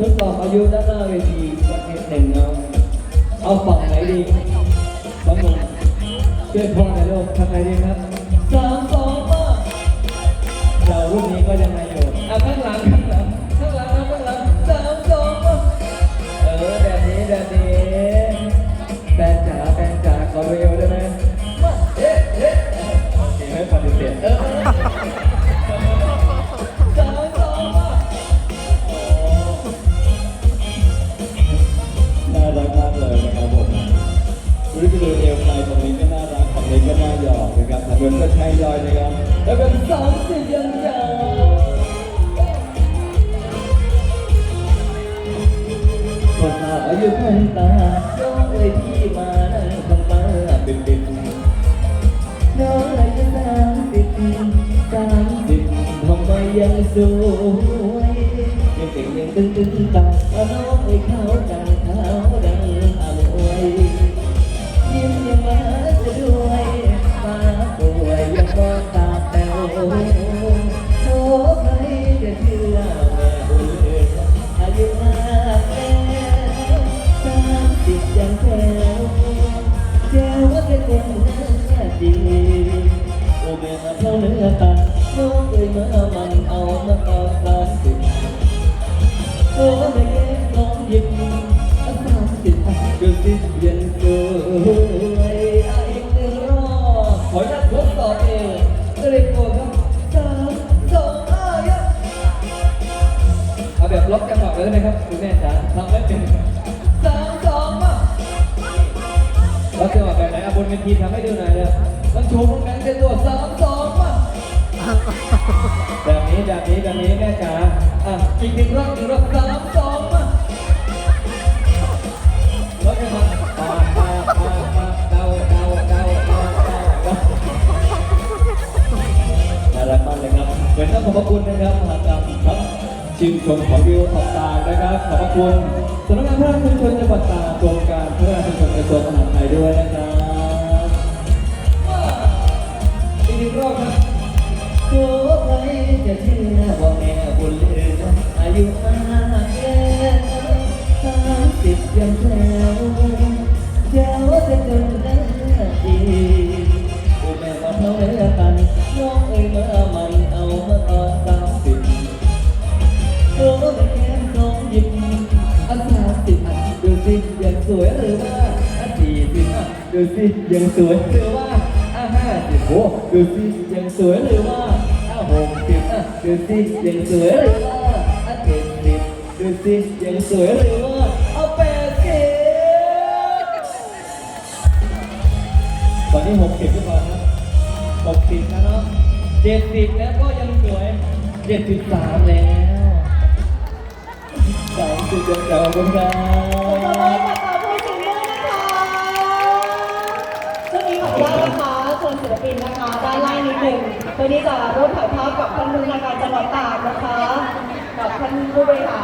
ทดสอบอายุด้านหน้าเวทีสักนิดหนึ่งนะเอาฝั่งไหนดีน้องหนุ่มช่วยพ่อหน่อยลูกทำไงดีครับสามสองมาเรารุ่นนี้ก็ยังไงอยู่อะข้างหลังข้างหลังข้างหลังนะข้างหลังสามสองมาเออแบบนี้แบบนี้แฟนจ๋าแฟนจ๋าขอเร็วได้ไหมมาเอ๊ะเอ๊ะโอเคไม่ปฏิเสธเออ รู้สึกเอวไทยตรงนี้ก็น่ารักของเล็กก็น่าหยอกนะครับทางเดินก็ใช้ยอยนะครับ แล้วเป็นสามสิบยังยาวคนตาอายุคนตาน้องเอ้ยพี่มานั่งทำตาเป็นเป็นน้องอายุสามสิบสามสิบทำไมยังสวยยังเก่งยังตึงตึงตาน้องเอ้ยเข้าดังเขา มาเท่าเนื้อตาน้องเอ้ยมามันเอามาตอนสาสิบโอ้แม่น้องยิ้มสาสิบดูสิยังสวยอะอีกหนึ่งรอบขออนุญาตทดสอบเองก็เลยโกรธครับสามสองห้ายับเอาแบบล็อกจังหวะเลยได้ไหมครับคุณแม่จ๋าทำไม่เป็นสามสองมาล็อกจังหวะแบบไหนอะบนเวทีทำให้ดูหน่อยเลย มันโชว์พวกนั้นเป็นตัวสามสองมาแบบนี้แบบนี้แบบนี้แม่จ๋าอะอีกหนึ่งรอบหนึ่งรอบสามสองมาแล้วจะมาปาปาปาปาเดาเดาเดาเดาเดาเดาน่ารักมากเลยครับเหมือนต้องขอบพระคุณนะครับมหากรรมครับชิมชมของวิวขอบตานะครับขอบพระคุณสำนักงานพระราชชุมชนจังหวัดตากกรมการ อีกรอบครับโอ้ใครจะเชื่อว่าแม่บุญเหลืออายุมากแล้วสามสิบยังแถวเจ้าจะจนได้ดีโอ้แม่มาเท่าไรกันน้องเอ้ยมามันเอามาตอนสามสิบโอ้แม่แก้มน้องยิ้มอันสามสิบอันดูสิยังสวยหรือว่าอันสี่สิบอะดูสิยังสวยหรือว่าอะ ห้าสิบโอ้ดูสิยังสวยหรือว่าอะหกสิบอะดูสิยังสวยหรือว่าอะเจ็ดสิบดูสิยังสวยหรือว่าอะแปดสิบตอนนี้หกสิบหรือเปล่าครับหกสิบนะเนาะเจ็ดสิบแล้วก็ยังสวยเจ็ดสิบสามแล้วสามสิบยังเก่าคุณครัต่อไปบ ปินนะคะด้านล่างนิดหนึ่งเพื่อที่จะร่วมถ่ายภาพกับท่านผู้ว่าการจังหวัดตากนะคะกับท่านผู้บริหาร